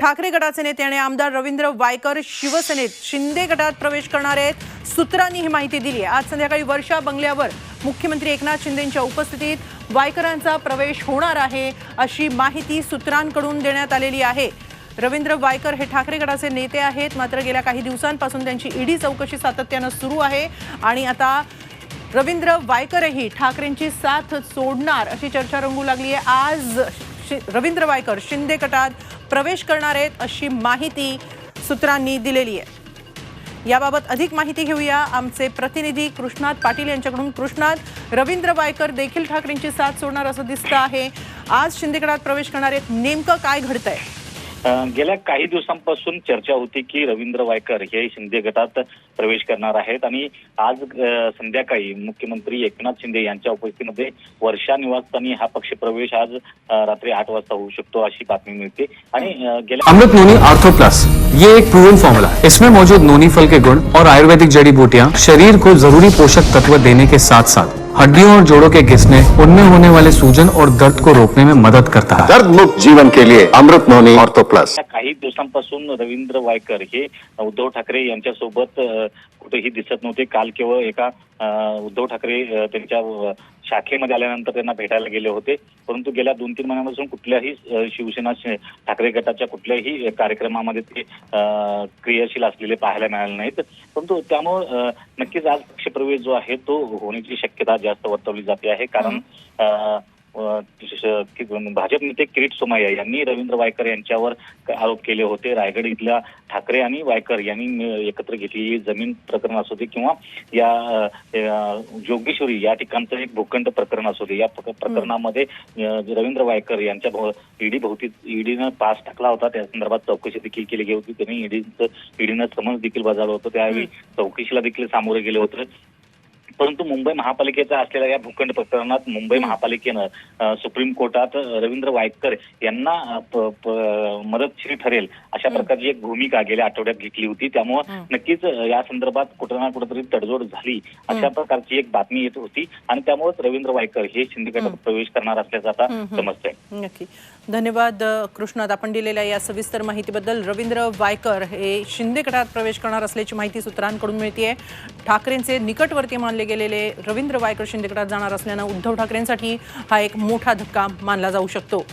ठाकरे गटाचे नेते आणि आमदार रवींद्र वायकर शिवसेनेत शिंदे गटात प्रवेश करणार आहेत. सूत्रांनी ही माहिती दिली आहे. आज संध्याकाळी वर्षा बंगल्यावर मुख्यमंत्री एकनाथ शिंदेंच्या उपस्थितीत वायकरांचा प्रवेश होणार आहे अशी माहिती सूत्रांकडून देण्यात आलेली आहे. रवींद्र वायकर हे ठाकरे गटाचे नेते आहेत. मात्र गेल्या काही दिवसांपासून त्यांची ईडी चौकशी सातत्यानं सुरू आहे आणि आता रवींद्र वायकरही ठाकरेंची साथ सोडणार अशी चर्चा रंगू लागली आहे. आज शि- रवींद्र वायकर शिंदे गटात प्रवेश करणार आहेत अशी माहिती सूत्रांनी दिलेली आहे. याबाबत अधिक माहिती घेऊया आमचे प्रतिनिधी कृष्णात पाटील यांच्याकडून. कृष्णात रवींद्र वायकर देखील ठाकरेंची साथ सोडणार असं दिसतं आहे. आज शिंदेगडात प्रवेश करणार आहेत. नेमकं काय घडतंय? अ, गेल्या काही दिवसांपासून चर्चा होती की रवींद्र वायकर हे शिंदे गटात प्रवेश करणार आहेत आणि आज संध्याकाळी मुख्यमंत्री एकनाथ शिंदे यांच्या उपस्थितीमध्ये वर्षा निवासस्थानी हा पक्ष प्रवेश आज रात्री आठ वाजता होऊ शकतो अशी बातमी मिळते. आणि गेल्या अमृत नोनी आर्थो प्लस ये एक प्रूवन फॉर्मूला इसमें मौजूद नोनी फल के गुण और आयुर्वेदिक जड़ी बूटियाँ शरीर को जरूरी पोषक तत्व देने के साथ साथ हड्डियों और जोड़ों के घिसने उनमें होने वाले सूजन और दर्द को रोकने में मदद करता है। दर्द मुक्त जीवन के लिए अमृत नोनी ऑर्थो प्लस। काही दिवसांपासून रवींद्र वायकर हे उद्धव ठाकरे यांच्यासोबत अ, कुठेही दिसत नव्हते. काल केवळ एका अ, उद्धव ठाकरे त्यांच्या शाखेमध्ये आल्यानंतर त्यांना भेटायला गेले होते. परंतु गेल्या दोन तीन महिन्यापासून कुठल्याही शिवसेना ठाकरे गटाच्या कुठल्याही कार्यक्रमामध्ये ते क्रियाशील असलेले पाहायला मिळाले नाहीत. परंतु त्यामुळं नक्कीच आज पक्षप्रवेश जो आहे तो होण्याची शक्यता जास्त वर्तवली जाते आहे. कारण भाजप नेते किरीट सोमय्या यांनी रवींद्र वायकर यांच्यावर आरोप केले होते. रायगड इथल्या ठाकरे आणि वायकर यांनी एकत्र घेतलेली जमीन प्रकरण असू दे किंवा या जोगेश्वरी या ठिकाणचं एक भूखंड प्रकरण असू दे. या प्रक- प्रकरणामध्ये रवींद्र वायकर यांच्या ईडी भोवती ईडीनं पास टाकला होता. त्या संदर्भात चौकशी देखील केली गेली होती. त्यांनी ईडीचं ईडीनं समन्स देखील बजावलं होतं. त्यावेळी चौकशीला देखील सामोरे गेले होते. परंतु मुंबई महापालिकेचा असलेल्या या भूखंड प्रकरणात मुंबई महापालिकेनं सुप्रीम कोर्टात रवींद्र वायकर यांना मदतशीर ठरेल अशा प्रकारची एक भूमिका गेल्या आठवड्यात घेतली होती. त्यामुळं नक्कीच या संदर्भात कुठं ना कुठेतरी तडजोड झाली अशा प्रकारची एक बातमी येत होती आणि त्यामुळेच रवींद्र वायकर हे शिंदे गटात प्रवेश करणार असल्याचं आता समजतंय. नक्की. धन्यवाद कृष्णात. आपण दिलेल्या या सविस्तर माहितीबद्दल रवींद्र वायकर हे शिंदे गटात प्रवेश करणार असल्याची माहिती सूत्रांकडून मिळते ठाकरेंचे निकटवर्ती मानले गेलेले रवींद्र वायकर शिंदे गटात जाणार असल्यानं उद्धव ठाकरेंसाठी हा एक मोठा धक्का मानला जाऊ शकतो.